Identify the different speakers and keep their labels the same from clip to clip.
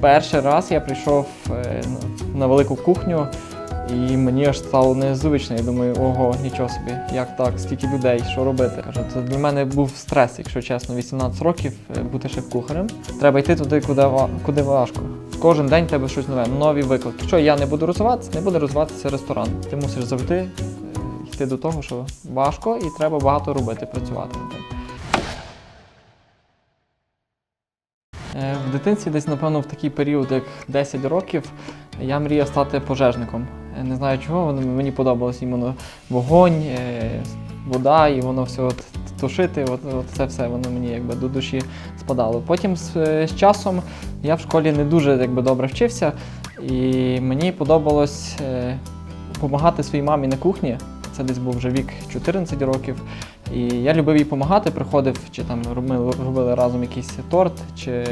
Speaker 1: Перший раз я прийшов е, на велику кухню, і мені аж стало незвично. Я думаю, ого, нічого собі, як так, стільки людей, що робити? Кажу, це для мене був стрес, якщо чесно, 18 років е, бути шеф-кухарем. Треба йти туди, куди, куди важко. Кожен день тебе щось нове, нові виклики. Якщо я не буду розвиватися, не буде розвиватися ресторан. Ти мусиш завжди е, йти до того, що важко і треба багато робити, працювати. В дитинстві десь, напевно, в такий період, як 10 років, я мріяв стати пожежником. Е, Не знаю чого, воно мені подобалось іменно вогонь, е, вода, і воно все от тушити, от, от це все воно мені якби до душі спадало. Потім з, е, з часом я в школі не дуже якби, добре вчився, і мені подобалось допомагати своїй мамі на кухні. Це десь був вже вік 14 років. І я любив їй допомагати, приходив, чи там ми робили разом якийсь торт, чи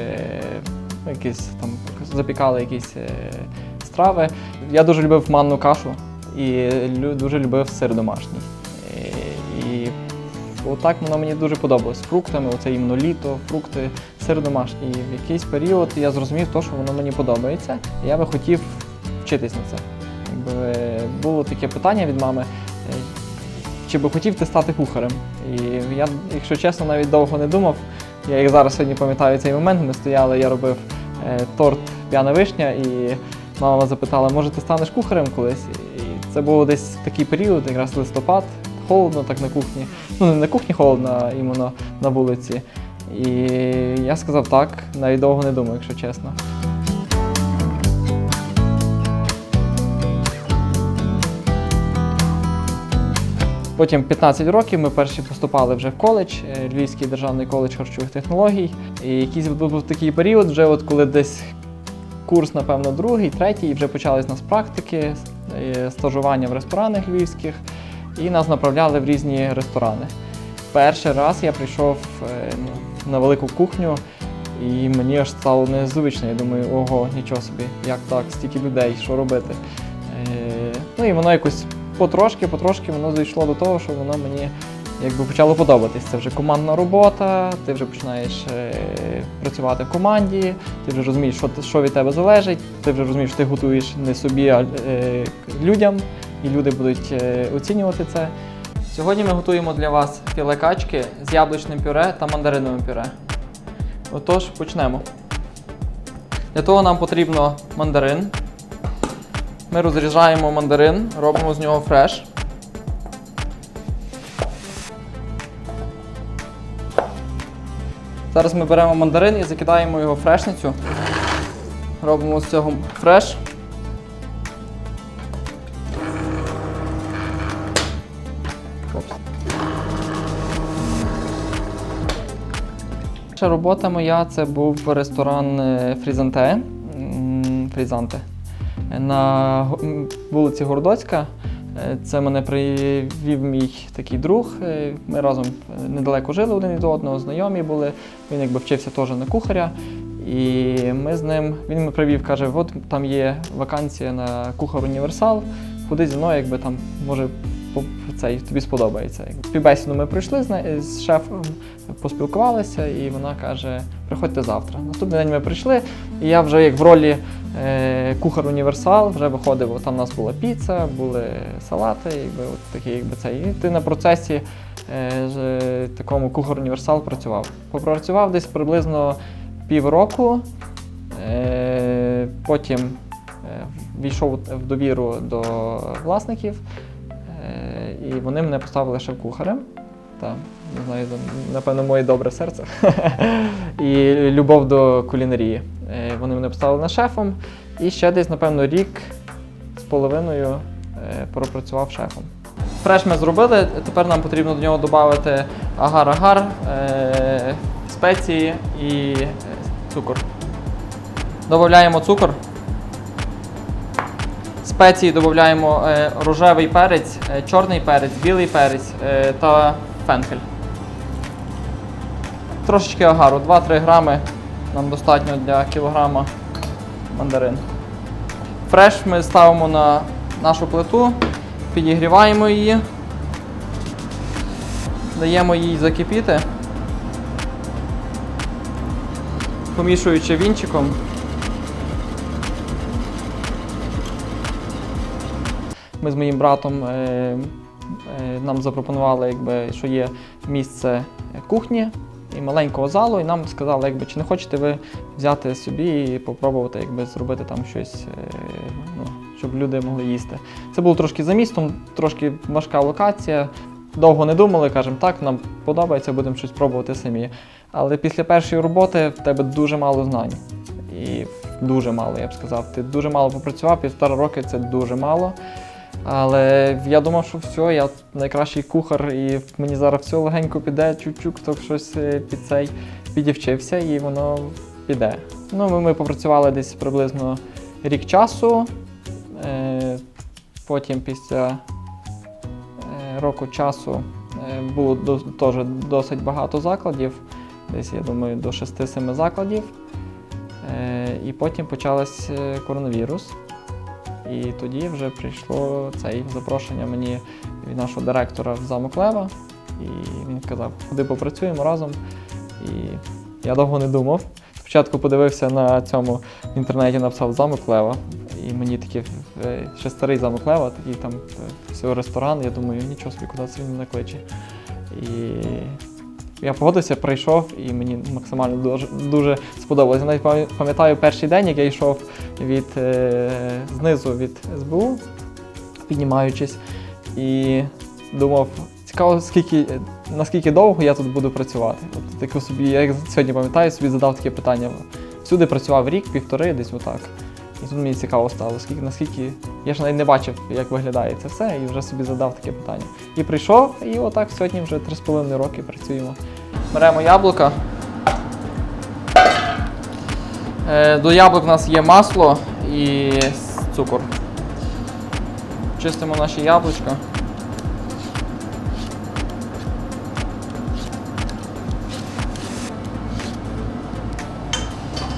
Speaker 1: якісь там запікали якісь е, страви. Я дуже любив манну кашу і дуже любив сир домашній. І, і отак воно мені дуже подобалось. З фруктами, оце іменно літо, фрукти, сир домашній. І в якийсь період я зрозумів, то, що воно мені подобається. І я би хотів вчитись на це. Якби було таке питання від мами. Чи би хотів ти стати кухарем? І я, якщо чесно, навіть довго не думав. Я як зараз сьогодні пам'ятаю цей момент. Ми стояли, я робив е, торт п'яна вишня, і мама запитала, може ти станеш кухарем колись? І це був десь такий період, якраз листопад, холодно так на кухні. Ну, не на кухні холодно, а іменно на вулиці. І я сказав так, навіть довго не думав, якщо чесно. Потім 15 років ми перші поступали вже в коледж, е, Львівський державний коледж харчових технологій. І якийсь був такий період, вже от коли десь курс, напевно, другий, третій, і вже почались у нас практики, е, стажування в ресторанах львівських, і нас направляли в різні ресторани. Перший раз я прийшов е, ну, на велику кухню, і мені аж стало незвично. Я думаю, ого, нічого собі, як так, стільки людей, що робити. Ну і воно якось потрошки, потрошки воно зайшло до того, що воно мені якби почало подобатись. Це вже командна робота, ти вже починаєш е, працювати в команді, ти вже розумієш, що, що від тебе залежить, ти вже розумієш, що ти готуєш не собі, а е, людям, і люди будуть е, оцінювати це. Сьогодні ми готуємо для вас філе качки з яблучним пюре та мандариновим пюре. Отож, почнемо. Для того нам потрібно мандарин. Ми розрізаємо мандарин, робимо з нього фреш. Зараз ми беремо мандарин і закидаємо його в фрешницю. Робимо з цього фреш. Перша робота моя це був ресторан е, Фрізанте. Фрізанте. На вулиці Городоцька. Е, Це мене привів мій такий друг. Е, Ми разом е, недалеко жили один від одного, знайомі були. Він якби вчився теж на кухаря. І ми з ним, він мене привів, каже, от там є вакансія на кухар універсал. Ходи зі мною, якби там може по- цей, тобі сподобається. Співбесіду ми прийшли з, з шефом, поспілкувалися, і вона каже: приходьте завтра. Наступний день ми прийшли, і я вже як в ролі е, кухар універсал вже виходив. Там у нас була піца, були салати, якби от такі, якби це. І ти на процесі е, з такому кухар універсал працював. Попрацював десь приблизно півроку. Е, потім е, війшов в довіру до власників, е, і вони мене поставили шеф-кухарем. Та, не знаю, напевно, моє добре серце. і любов до кулінарії. Е, Вони мене поставили на шефом. І ще десь, напевно, рік з половиною е, пропрацював шефом. Фреш ми зробили, тепер нам потрібно до нього додати агар-агар, е, спеції і е, цукор. Додаємо цукор. Спеції додаємо е, рожевий перець, е, чорний перець, білий перець е, та фенхель. Трошечки агару, 2-3 грами нам достатньо для кілограма мандарин. Фреш ми ставимо на нашу плиту, підігріваємо її, даємо їй закипіти, помішуючи вінчиком. Ми з моїм братом е, е, нам запропонували, якби, що є місце кухні і маленького залу, і нам сказали, якби, чи не хочете ви взяти собі і попробувати якби, зробити там щось, е, ну, щоб люди могли їсти. Це було трошки за містом, трошки важка локація. Довго не думали, кажемо, так, нам подобається, будемо щось пробувати самі. Але після першої роботи в тебе дуже мало знань. І дуже мало, я б сказав. Ти дуже мало попрацював, півтора роки це дуже мало. Але я думав, що все, я найкращий кухар, і мені зараз все легенько піде, чук-чук, то щось е, під цей підівчився, і воно піде. Ну, ми, ми попрацювали десь приблизно рік часу. Е, потім після е, року часу було теж досить багато закладів, десь, я думаю, до 6-7 закладів. І потім почався коронавірус. І тоді вже прийшло це запрошення мені від нашого директора в замок Лева. І він сказав, ходи попрацюємо разом. І я довго не думав. Спочатку подивився на цьому в інтернеті, написав замок Лева. І мені такий е, ще старий замок Лева, такий там е, всього ресторан. Я думаю, нічого собі, куди це він мене кличе. І я погодився, прийшов, і мені максимально дуже, дуже сподобалося. Я навіть пам'ятаю перший день, як я йшов від е, знизу від СБУ, піднімаючись, і думав, цікаво, скільки, наскільки довго я тут буду працювати. От таку собі, я як сьогодні пам'ятаю, собі задав таке питання. Всюди працював рік, півтори, десь отак. І тут мені цікаво стало, скільки, наскільки. Я ж навіть не бачив, як виглядає це все, і вже собі задав таке питання. І прийшов, і отак сьогодні вже 3,5 роки працюємо. Беремо яблука. Е, До яблук у нас є масло і цукор. Чистимо наші яблучка.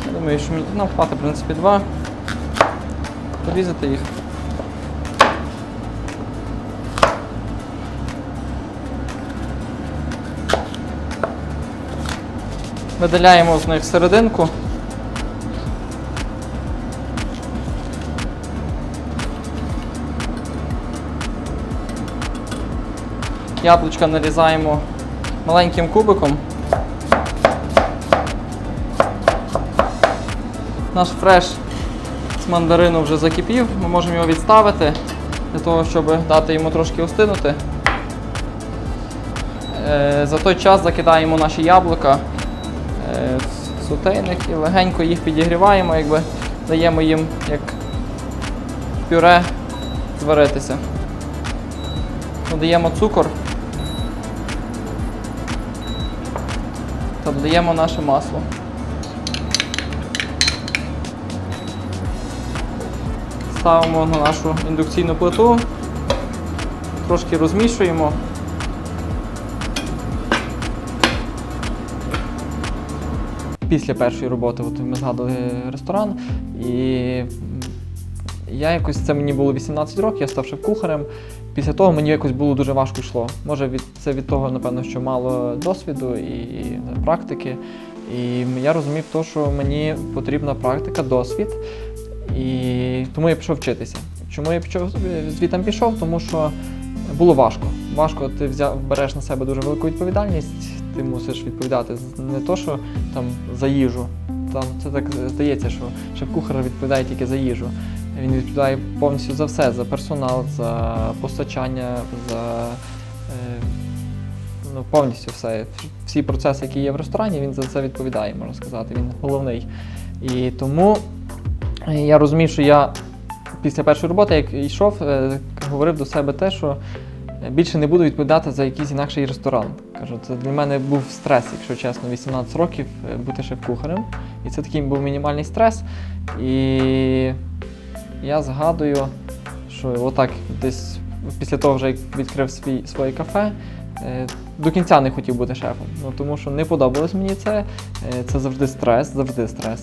Speaker 1: Я думаю, що мені нам хватить, в принципі, два. Порізати їх. Видаляємо з них серединку. Яблучка нарізаємо маленьким кубиком. Наш фреш мандарину вже закипів, ми можемо його відставити для того, щоб дати йому трошки остинути. Е, За той час закидаємо наші яблука е, в сотейник і легенько їх підігріваємо, якби даємо їм як пюре зваритися. Додаємо цукор та додаємо наше масло. Ставимо на нашу індукційну плиту, трошки розмішуємо. Після першої роботи от ми згадували ресторан, і я якось це мені було 18 років, я став шеф-кухарем. Після того мені якось було дуже важко йшло. Може, від, це від того, напевно, що мало досвіду і практики. І я розумів, то, що мені потрібна практика, досвід. І тому я пішов вчитися. Чому я пішов звітом пішов? Тому що було важко. Важко, ти взяв, береш на себе дуже велику відповідальність, ти мусиш відповідати не то, що там за їжу. Там це так здається, що шеф-кухар відповідає тільки за їжу. Він відповідає повністю за все, за персонал, за постачання, за е, ну, повністю все. Всі процеси, які є в ресторані, він за це відповідає, можна сказати. Він головний. І тому я розумів, що я після першої роботи, як йшов, е, говорив до себе те, що більше не буду відповідати за якийсь інакший ресторан. Кажу, це для мене був стрес, якщо чесно, 18 років е, бути шеф-кухарем. І це такий був мінімальний стрес. І я згадую, що отак десь після того, вже як відкрив свій, своє кафе, до кінця не хотів бути шефом. Ну, тому що не подобалось мені це. Е, Це завжди стрес, завжди стрес.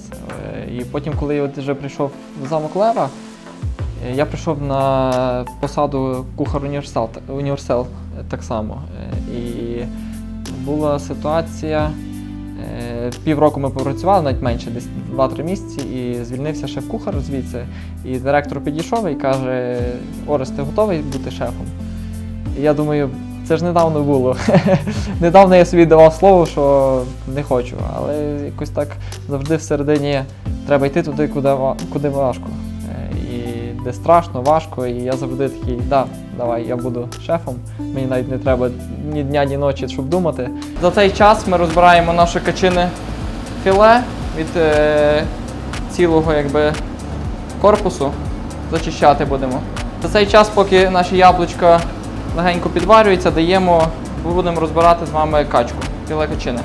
Speaker 1: Е, І потім, коли я вже прийшов в замок Лева, е, я прийшов на посаду кухар універсал, універсал е, так само. Е, І була ситуація. е, Е, Півроку ми попрацювали, навіть менше, десь 2-3 місяці, і звільнився шеф-кухар звідси. І директор підійшов і каже: Орес, ти готовий бути шефом? І я думаю, це ж недавно було. недавно я собі давав слово, що не хочу, але якось так завжди всередині треба йти туди, куди, куди важко. Е, І де страшно, важко, і я завжди такий, да, давай, я буду шефом. Мені навіть не треба ні дня, ні ночі, щоб думати. За цей час ми розбираємо наше качине філе від е, цілого якби, корпусу. Зачищати будемо. За цей час, поки наші яблучка легенько підварюються, даємо, будемо розбирати з вами качку, філе качини.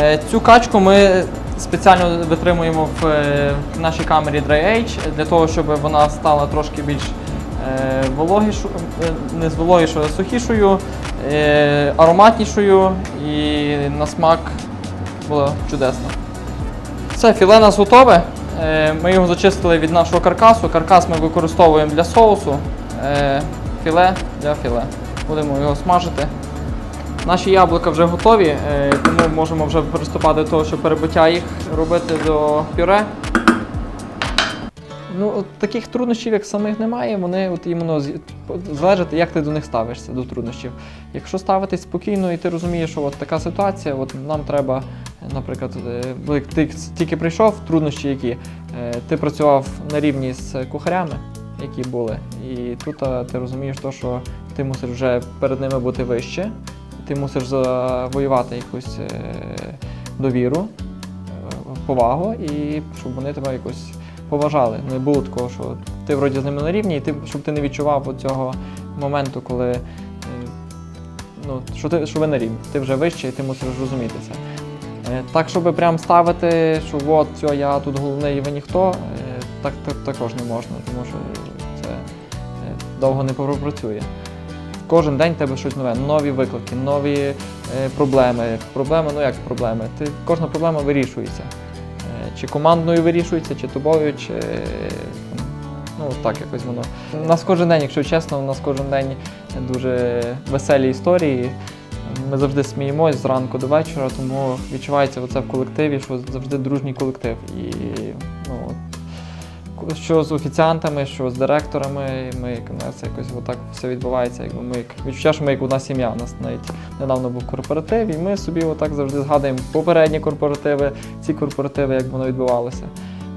Speaker 1: Е, Цю качку ми спеціально витримуємо в е, нашій камері Dry Age для того, щоб вона стала трошки більш е, вологішу, не з вологішою, а сухішою, ароматнішою і на смак було чудесно. Все, філе нас готове. Е, Ми його зачистили від нашого каркасу. Каркас ми використовуємо для соусу, е, філе для філе. Будемо його смажити. Наші яблука вже готові, е, тому можемо вже приступати до того, щоб перебиття їх робити до пюре. Ну, от таких труднощів, як самих немає, вони от іменно з- залежить, як ти до них ставишся, до труднощів. Якщо ставитись спокійно і ти розумієш, що от така ситуація, от нам треба, наприклад, е, ти тільки прийшов, труднощі які, е, ти працював на рівні з кухарями, які були, і тут ти розумієш, то, що ти мусиш вже перед ними бути вище, ти мусиш завоювати якусь е, довіру, е, повагу, і щоб вони тебе якось поважали. Не було такого, що ти вроді з ними на рівні, і ти, щоб ти не відчував цього моменту, коли е, ну, що, ти, що ви на рівні. Ти вже вище і ти мусиш розуміти це. Е, Так, щоб прям ставити, що от все, я тут головний і ви ніхто, е, так, так також не можна, тому що це довго не пропрацює. Кожен день в тебе щось нове, нові виклики, нові проблеми. Проблеми, ну як проблеми? Ти, кожна проблема вирішується. Чи командною вирішується, чи тобою, чи ну так якось воно. У нас кожен день, якщо чесно, у нас кожен день дуже веселі історії. Ми завжди сміємось зранку до вечора, тому відчувається оце в колективі, що завжди дружній колектив. І ну, що з офіціантами, що з директорами, ми як у нас якось отак все відбувається. Якби ми відчуття, що ми як одна сім'я. У нас навіть недавно був корпоратив, і ми собі отак завжди згадуємо попередні корпоративи, ці корпоративи, як воно відбувалося.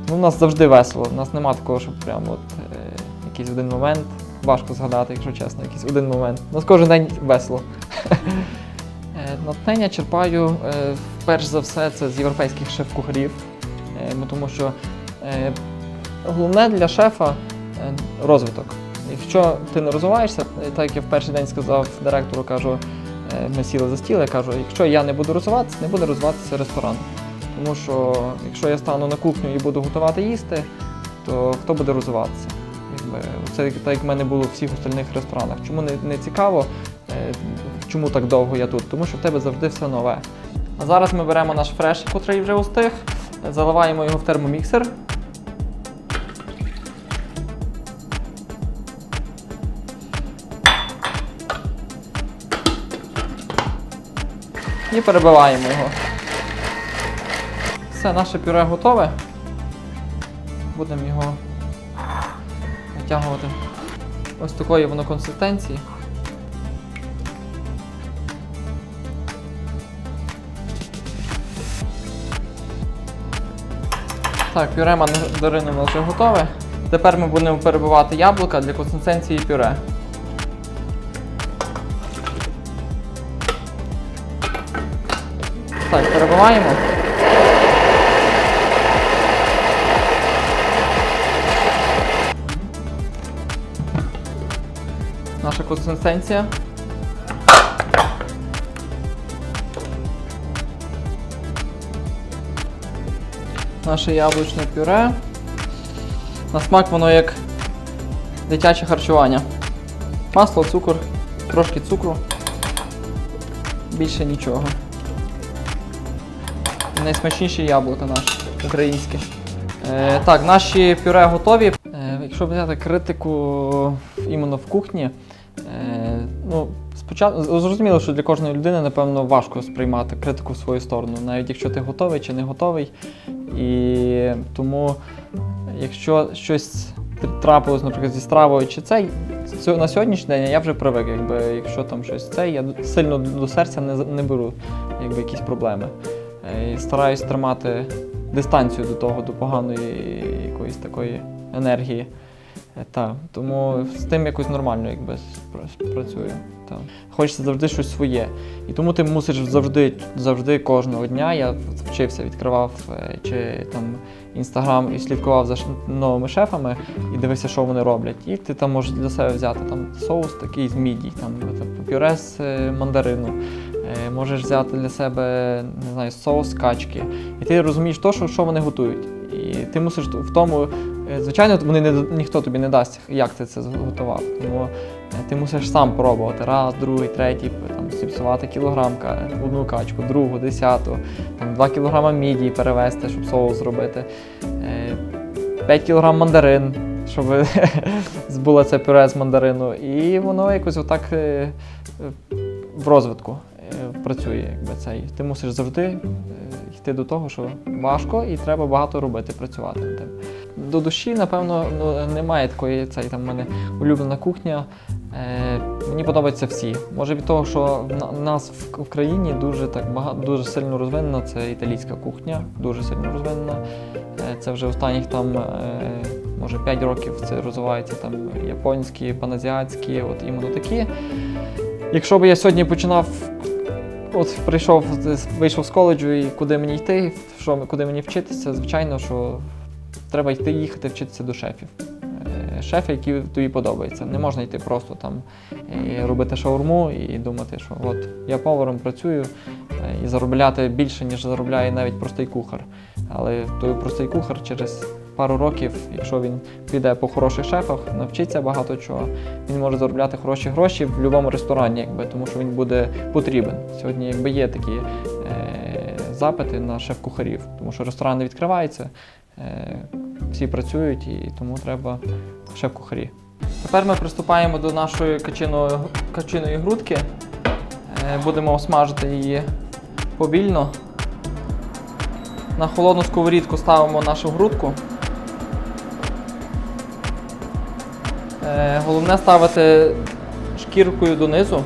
Speaker 1: Тому в нас завжди весело. У нас нема такого, щоб прямо от е, якийсь один момент. Важко згадати, якщо чесно, якийсь один момент. У нас кожен день весело. Е, Натхнення черпаю е, перш за все це з європейських шеф-кухарів, Е, тому що головне для шефа е, розвиток. Якщо ти не розвиваєшся, е, так як я в перший день сказав директору, кажу, е, ми сіли за стіл, я кажу, якщо я не буду розвиватися, не буде розвиватися ресторан. Тому що якщо я стану на кухню і буду готувати їсти, то хто буде розвиватися? Якби, це так як в мене було в всіх остальних ресторанах. Чому не, не цікаво, чому так довго я тут? Тому що в тебе завжди все нове. А зараз ми беремо наш фреш, який вже устиг, заливаємо його в термоміксер. І перебиваємо його. Все, наше пюре готове. Будемо його витягувати. Ось такої воно консистенції. Так, пюре мандарину вже готове. Тепер ми будемо перебивати яблука для консистенції пюре. Так, перебиваємо. Наша консистенція. Наше яблучне пюре. На смак воно як дитяче харчування. Масло, цукор, трошки цукру. Більше нічого. Найсмачніші яблука наші українські. Е, так, наші пюре готові. Е, Якщо взяти критику іменно в кухні, е, ну, спочатку зрозуміло, що для кожної людини, напевно, важко сприймати критику в свою сторону, навіть якщо ти готовий чи не готовий. І тому, якщо щось трапилось, наприклад, зі стравою чи цей, на сьогоднішній день я вже привик, якби, якщо там щось це, я сильно до серця не, не беру якби, якісь проблеми. Е, І стараюсь тримати дистанцію до того, до поганої якоїсь такої енергії. Е, Та, тому з тим якось нормально якби працюю. Та. Хочеться завжди щось своє. І тому ти мусиш завжди, завжди кожного дня. Я вчився, відкривав е, чи там інстаграм і слідкував за новими шефами і дивився, що вони роблять. І ти там можеш для себе взяти там соус такий з мідій, там, там пюре з е, мандарину. Можеш взяти для себе не знаю, соус качки. І ти розумієш то, що, що вони готують. І ти мусиш в тому, звичайно, вони не, ніхто тобі не дасть, як ти це зготував. Тому е, ти мусиш сам пробувати раз, другий, третій, там, зіпсувати кілограм одну качку, другу, десяту, там, 2 кілограма мідії перевезти, щоб соус зробити, е, 5 кілограм мандарин, щоб було це пюре з мандарину. І воно якось отак е, е, в розвитку е, працює. Якби цей. Ти мусиш завжди е, йти до того, що важко і треба багато робити, працювати над тим. До душі, напевно, ну, немає такої цей там в мене улюблена кухня. Е, мені подобаються всі. Може від того, що в нас в, в країні дуже так багато дуже сильно розвинена, це італійська кухня, дуже сильно розвинена. Е, це вже останніх там, е, може 5 років це розвивається там японські, паназіатські, от іменно такі. Якщо б я сьогодні починав, от прийшов, вийшов з коледжу і куди мені йти, що, куди мені вчитися, звичайно, що треба йти їхати вчитися до шефів. Е, Шефи, які тобі подобаються. Не можна йти просто там і робити шаурму і думати, що от я поваром працюю е, і заробляти більше, ніж заробляє навіть простий кухар. Але той простий кухар через пару років, якщо він піде по хороших шефах, навчиться багато чого, він може заробляти хороші гроші в будь-якому ресторані, якби, тому що він буде потрібен. Сьогодні якби є такі е, запити на шеф-кухарів, тому що ресторани відкриваються, е, всі працюють і тому треба шеф-кухарі. Тепер ми приступаємо до нашої качиної, качиної грудки. Е, будемо смажити її повільно. На холодну сковорідку ставимо нашу грудку. Головне ставити шкіркою донизу.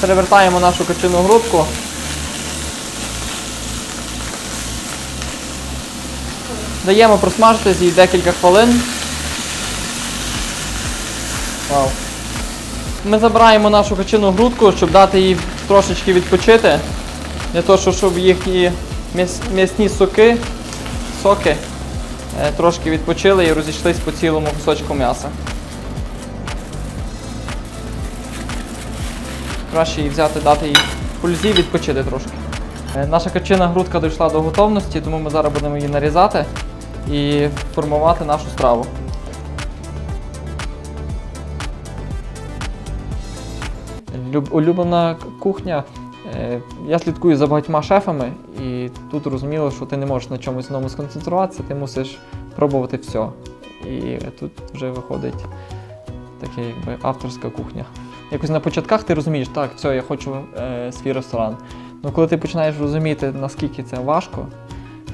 Speaker 1: Перевертаємо нашу качину грудку. Даємо просмажитись їй декілька хвилин. Вау. Ми забираємо нашу качину грудку, щоб дати їй трошечки відпочити. Для того, щоб- їхні м'ясні соки, соки е, трошки відпочили і розійшлись по цілому кусочку м'яса. Краще її взяти, дати їй пульзі відпочити трошки. Е, Наша качина грудка дійшла до готовності, тому ми зараз будемо її нарізати і формувати нашу страву. Улюблена кухня. Е, Я слідкую за багатьма шефами, і тут розуміло, що ти не можеш на чомусь одному сконцентруватися, ти мусиш пробувати все. І тут вже виходить така якби авторська кухня. Якось на початках ти розумієш, так, все, я хочу е, свій ресторан. Ну коли ти починаєш розуміти, наскільки це важко,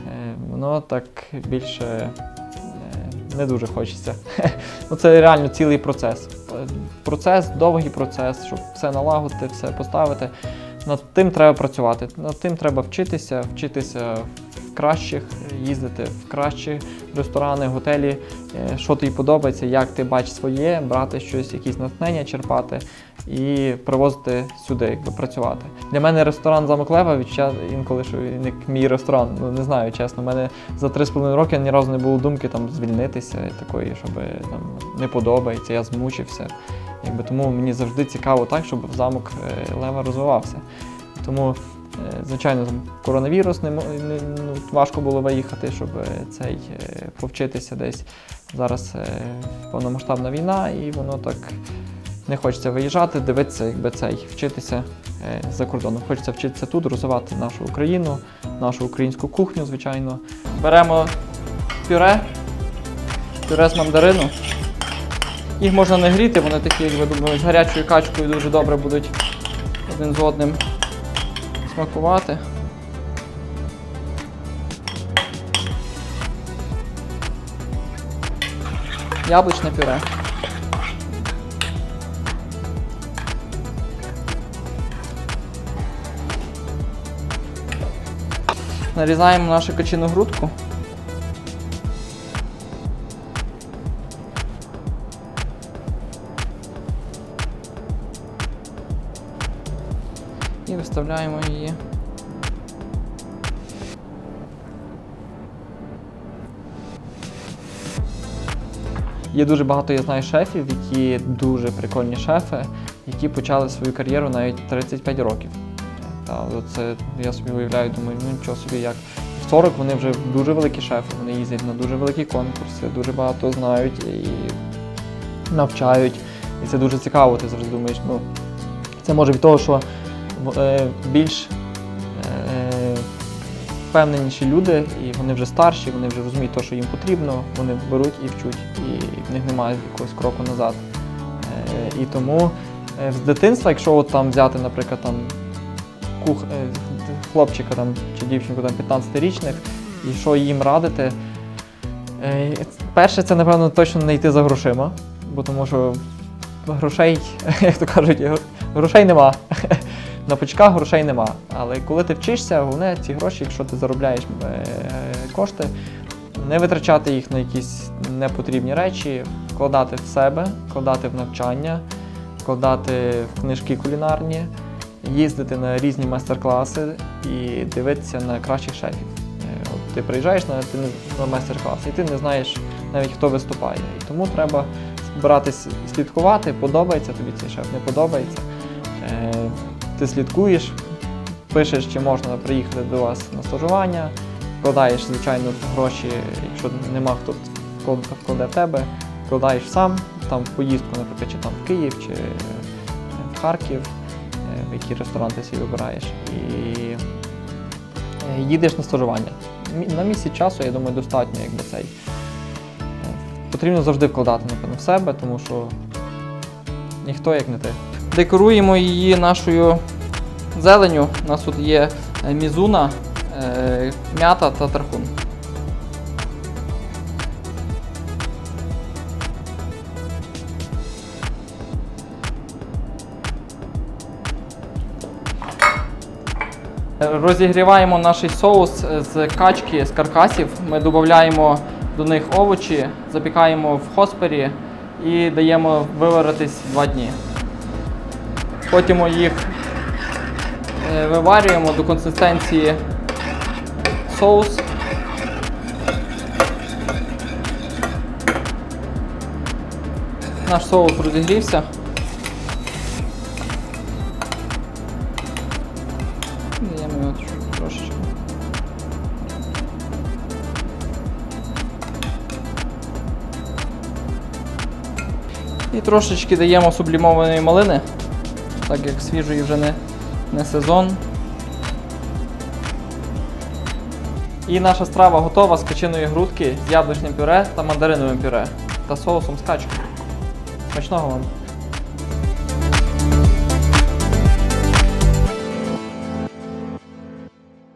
Speaker 1: е, воно так більше е, не дуже хочеться. ну, це реально цілий процес. Е, Процес, довгий процес, щоб все налагодити, все поставити. Над тим треба працювати. Над тим треба вчитися, вчитися кращих, їздити в кращі ресторани, готелі, е, що тобі подобається, як ти бачиш своє, брати щось, якісь натхнення, черпати і привозити сюди, якби працювати. Для мене ресторан замок Лева відчуття інколи, що він як мій ресторан. Ну не знаю, чесно. У мене за 3,5 роки ні разу не було думки там звільнитися такої, щоб там не подобається, я змучився. Якби тому мені завжди цікаво так, щоб замок е, Лева розвивався. Тому, е, звичайно, там коронавірус не, не ну, важко було виїхати, щоб е, цей е, повчитися десь. Зараз е, повномасштабна війна, і воно так не хочеться виїжджати, дивитися, якби цей вчитися е, за кордоном. Хочеться вчитися тут, розвивати нашу Україну, нашу українську кухню, звичайно. Беремо пюре. Пюре з мандарину. Їх можна не гріти, вони такі, як ви думаєте, з гарячою качкою дуже добре будуть один з одним смакувати. Яблучне пюре. Нарізаємо нашу качину грудку. І виставляємо її. Є дуже багато, я знаю, шефів, які дуже прикольні шефи, які почали свою кар'єру навіть 35 років. Та, це я собі уявляю, думаю, ну нічого собі як. В 40 вони вже дуже великі шефи, вони їздять на дуже великі конкурси, дуже багато знають і навчають. І це дуже цікаво, ти завжди думаєш, ну це може від того, що більш е, впевненіші люди, і вони вже старші, вони вже розуміють те, що їм потрібно, вони беруть і вчуть, і в них немає якогось кроку назад. Е, і тому е, з дитинства, якщо от там взяти, наприклад, там кух, е, хлопчика там, чи дівчинку там, 15-річних, і що їм радити, е, перше, це, напевно, точно не йти за грошима, бо тому що грошей, як то кажуть, грошей нема. На почках грошей нема. Але коли ти вчишся, головне ці гроші, якщо ти заробляєш е, кошти, не витрачати їх на якісь непотрібні речі, вкладати в себе, вкладати в навчання, вкладати в книжки кулінарні, їздити на різні майстер-класи і дивитися на кращих шефів. Е, От ти приїжджаєш на, ти на майстер-клас, і ти не знаєш навіть хто виступає. І тому треба збиратись слідкувати, подобається тобі цей шеф, не подобається. Ти слідкуєш, пишеш, чи можна приїхати до вас на стажування, вкладаєш, звичайно, гроші, якщо нема хто вкладе в тебе, вкладаєш сам, там в поїздку, наприклад, чи там в Київ, чи е, в Харків, е, в який ресторан ти собі вибираєш. І е, їдеш на стажування. На місяць часу, я думаю, достатньо, якби цей. Потрібно завжди вкладати, напевно, в себе, тому що ніхто як не ти. Декоруємо її нашою зеленю. У нас тут є е, мізуна, е, м'ята та тархун. Розігріваємо наш соус з качки, з каркасів. Ми додаємо до них овочі, запікаємо в хоспері і даємо виваритись 2 дні. Потім їх е, виварюємо до консистенції соус. Наш соус розігрівся. Даємо його трошечки. І трошечки даємо сублімованої малини, так як свіжої вже не, не сезон. І наша страва готова з качиної грудки з яблучним пюре та мандариновим пюре та соусом з качки. Смачного вам!